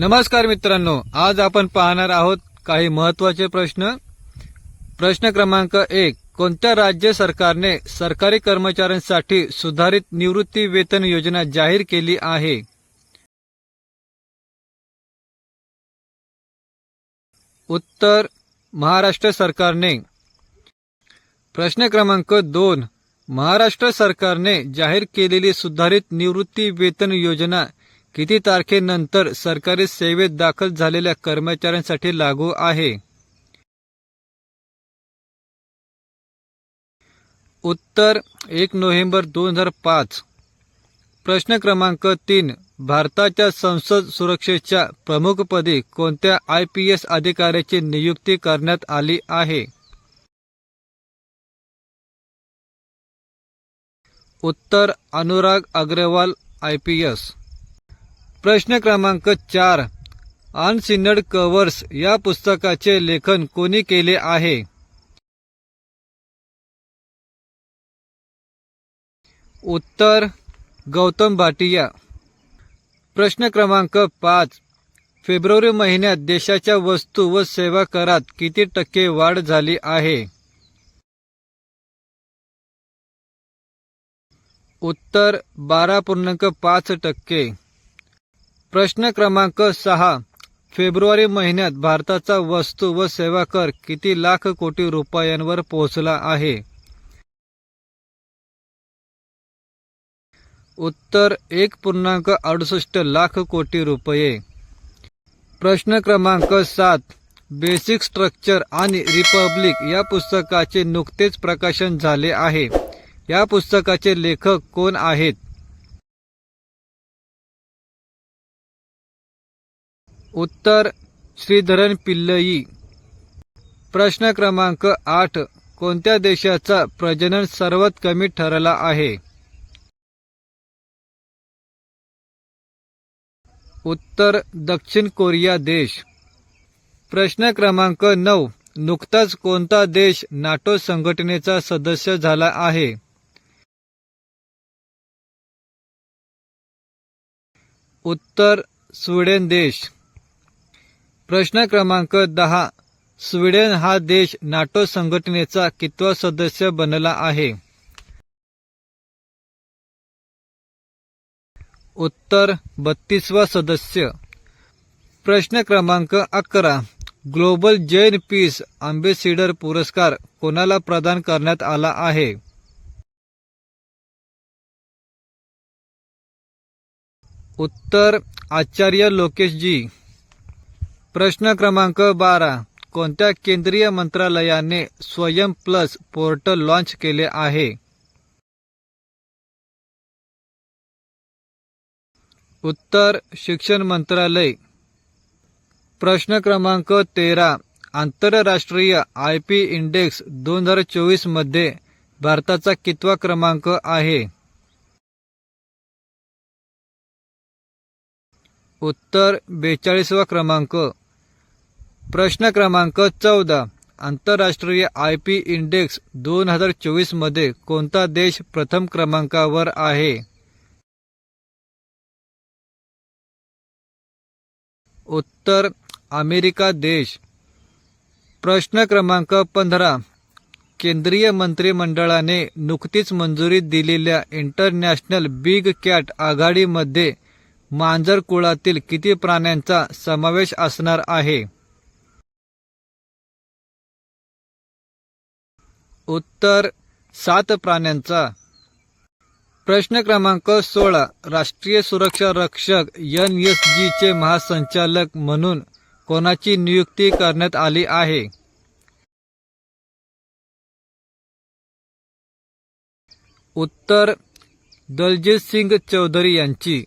नमस्कार मित्रांनो आज आपण पाहणार आहोत काही महत्त्वाचे प्रश्न. प्रश्न क्रमांक एक कोणत्या राज्य सरकारने सरकारी कर्मचाऱ्यांसाठी सुधारित निवृत्ती वेतन योजना जाहीर केली आहे? उत्तर महाराष्ट्र सरकारने. प्रश्न क्रमांक दोन महाराष्ट्र सरकारने जाहीर केलेली सुधारित निवृत्ती वेतन योजना किती तारखेनंतर सरकारी सेवेत दाखल झालेल्या कर्मचाऱ्यांसाठी लागू आहे? उत्तर एक नोव्हेंबर दोन हजार पाच. प्रश्न क्रमांक तीन भारताच्या संसद सुरक्षेच्या प्रमुखपदी कोणत्या आय पी एस अधिकाऱ्याची नियुक्ती करण्यात आली आहे? उत्तर Anurag Agarwal I P S. प्रश्न क्रमांक चार. अनसिनड कवर्स या पुस्तकाचे लेखन कोणी केले आहे? उत्तर गौतम भाटिया. प्रश्न क्रमांक पाच. फेब्रुवारी महिन्यात देशाच्या वस्तू व सेवा करात किती टक्के वाढ झाली आहे? उत्तर बारा पूर्णांक पाच टक्के. प्रश्न क्रमांक सहा. फेब्रुवारी महिन्यात भारताचा वस्तू व सेवा कर किती लाख कोटी रुपयांवर पोहोचला आहे? उत्तर एक पूर्णांक अडुसष्ट लाख कोटी रुपये. प्रश्न क्रमांक सात. बेसिक स्ट्रक्चर आणि रिपब्लिक या पुस्तकाचे नुकतेच प्रकाशन झाले आहे. या पुस्तकाचे लेखक कोण आहेत? उत्तर श्रीधरन पिल्लई. प्रश्न क्रमांक आठ. कोणत्या देशाचा प्रजनन सर्वात कमी ठरला आहे? उत्तर दक्षिण कोरिया देश. प्रश्न क्रमांक नऊ. नुकताच कोणता देश नाटो संघटनेचा सदस्य झाला आहे? उत्तर स्वीडन देश. प्रश्न क्रमांक दहा. स्वीडन हा देश नाटो संघटनेचा कितवा सदस्य बनला आहे? उत्तर बत्तीसवा सदस्य. प्रश्न क्रमांक अकरा. ग्लोबल जैन पीस अँबेसिडर पुरस्कार कोणाला प्रदान करण्यात आला आहे? उत्तर आचार्य लोकेशजी. प्रश्न क्रमांक बारा. कोणत्या केंद्रीय मंत्रालयाने स्वयं प्लस पोर्टल लॉन्च केले आहे? उत्तर शिक्षण मंत्रालय. प्रश्न क्रमांक तेरा. आंतरराष्ट्रीय आय पी इंडेक्स दोन हजार चोवीसमध्ये भारताचा कितवा क्रमांक आहे? उत्तर बेचाळीसवा क्रमांक. प्रश्न क्रमांक चौदा. आंतरराष्ट्रीय आय पी इंडेक्स दोन हजार चोवीसमध्ये कोणता देश प्रथम क्रमांकावर आहे? उत्तर अमेरिका देश. प्रश्न क्रमांक पंधरा. केंद्रीय मंत्रिमंडळाने नुकतीच मंजुरी दिलेल्या इंटरनॅशनल बिग कॅट आघाडीमध्ये मांजर कुळातील किती प्राण्यांचा समावेश असणार आहे? उत्तर सात प्राण्यांचा. प्रश्न क्रमांक सोळा. राष्ट्रीय सुरक्षा रक्षक एन एस जीचे महासंचालक म्हणून कोणाची नियुक्ती करण्यात आली आहे? उत्तर दलजीत सिंग चौधरी यांची.